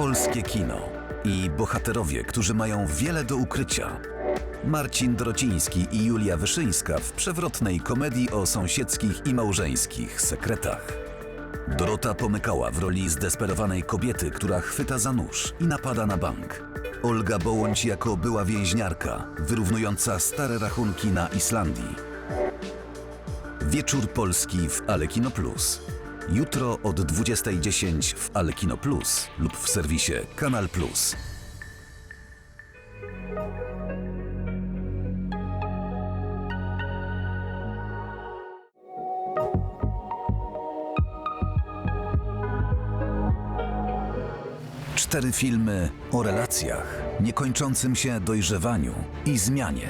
Polskie kino i bohaterowie, którzy mają wiele do ukrycia. Marcin Drociński i Julia Wyszyńska w przewrotnej komedii o sąsiedzkich i małżeńskich sekretach. Dorota Pomykała w roli zdesperowanej kobiety, która chwyta za nóż i napada na bank. Olga Bołądź jako była więźniarka, wyrównująca stare rachunki na Islandii. Wieczór Polski w Alekino Plus. Jutro od 20.10 w Alekino Plus lub w serwisie Kanal Plus. Cztery filmy o relacjach, niekończącym się dojrzewaniu i zmianie.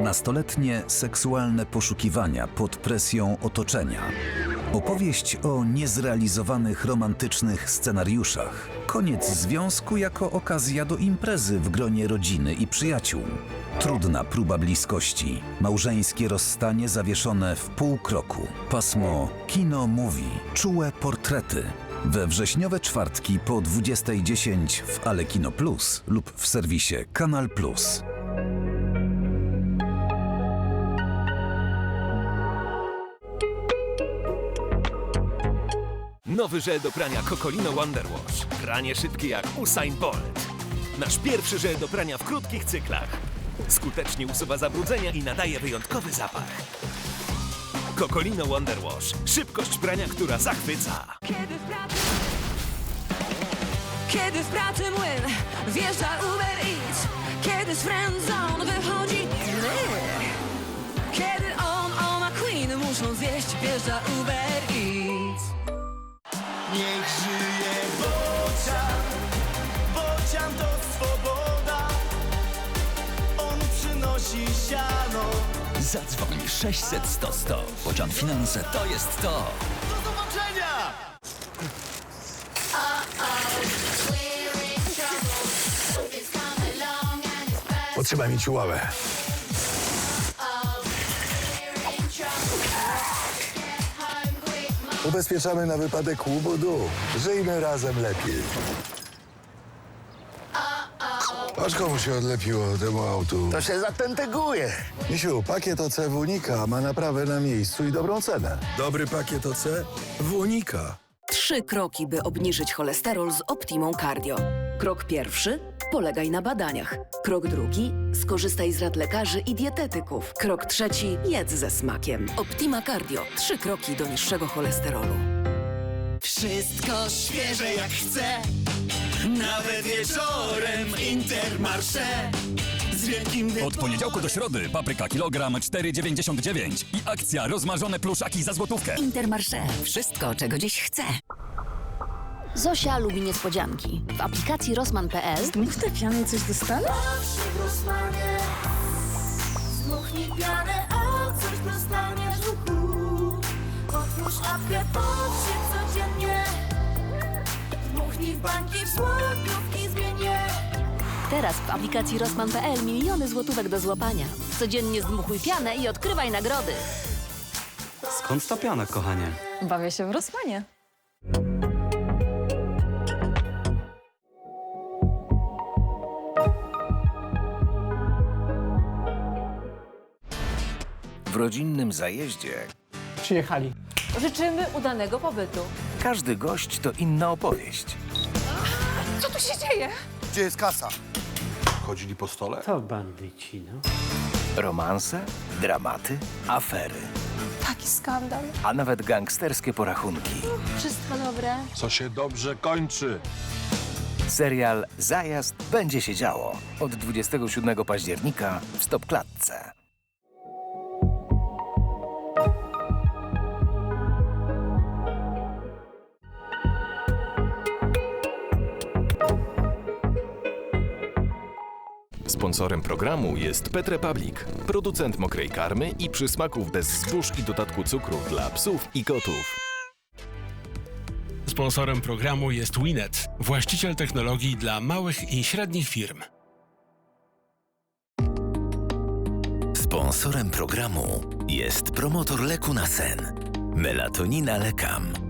Nastoletnie seksualne poszukiwania pod presją otoczenia. Opowieść o niezrealizowanych romantycznych scenariuszach. Koniec związku jako okazja do imprezy w gronie rodziny i przyjaciół. Trudna próba bliskości. Małżeńskie rozstanie zawieszone w pół kroku. Pasmo Kino mówi. Czułe portrety. We wrześniowe czwartki po 20.10 w Alekino Plus lub w serwisie Kanal Plus. Nowy żel do prania Cocolino Wonder Wash. Pranie szybkie jak Usain Bolt. Nasz pierwszy żel do prania w krótkich cyklach. Skutecznie usuwa zabrudzenia i nadaje wyjątkowy zapach. Cocolino Wonder Wash. Szybkość prania, która zachwyca. Kiedy w pracy Kiedy w pracy młyn Wjeżdża Uber Eats Kiedy z friendzone wychodzi Kiedy on, ona Queen Muszą zjeść Wjeżdża Uber Niech żyje bocian, bocian to swoboda. On przynosi siano. Zadzwoń 600 100 100. Pociąg finanse to jest to. Do zobaczenia! Potrzeba mi ciuławę. Ubezpieczamy na wypadek łubudu. Żyjmy razem lepiej. Patrz komu się odlepiło temu autu. To się zatenteguje. Misiu, pakiet OC w Unika ma naprawę na miejscu i dobrą cenę. Dobry pakiet OC w Unika. Trzy kroki, by obniżyć cholesterol z Optimą Cardio. Krok pierwszy polegaj na badaniach. Krok drugi skorzystaj z rad lekarzy i dietetyków. Krok trzeci jedz ze smakiem. Optima Cardio. Trzy kroki do niższego cholesterolu. Wszystko świeże jak chcę. Nawet wieczorem Intermarché. Z wielkim Od poniedziałku do środy papryka kilogram 4,99 i akcja rozmarzone pluszaki za złotówkę. Intermarché. Wszystko, czego dziś chce. Zosia lubi niespodzianki. W aplikacji Rosman.pl W tej pianej coś dostali? Zmuchnij pianę, a coś dostaniesz w uchu. Otwórz apkę, połóż się codziennie. Dmuchnij w bańki, w złotówki zmienię. Teraz w aplikacji Rosman.pl miliony złotówek do złapania. Codziennie zdmuchuj pianę i odkrywaj nagrody. Skąd ta piana, kochanie? Bawię się w Rosmanie. Rodzinnym zajeździe Przyjechali. Życzymy udanego pobytu. każdy gość to inna opowieść. Co tu się dzieje? Gdzie jest kasa? Chodzili po stole? To bandyci, no. Romanse, dramaty, afery, Taki skandal. a nawet gangsterskie porachunki. Wszystko dobre. Co się dobrze kończy. Serial Zajazd będzie się działo od 27 października w Stopklatce. Sponsorem programu jest Pet Republic, producent mokrej karmy i przysmaków bez zbóż i dodatku cukru dla psów i kotów. Sponsorem programu jest Winet, właściciel technologii dla małych i średnich firm. Sponsorem programu jest promotor leku na sen. Melatonina lekam.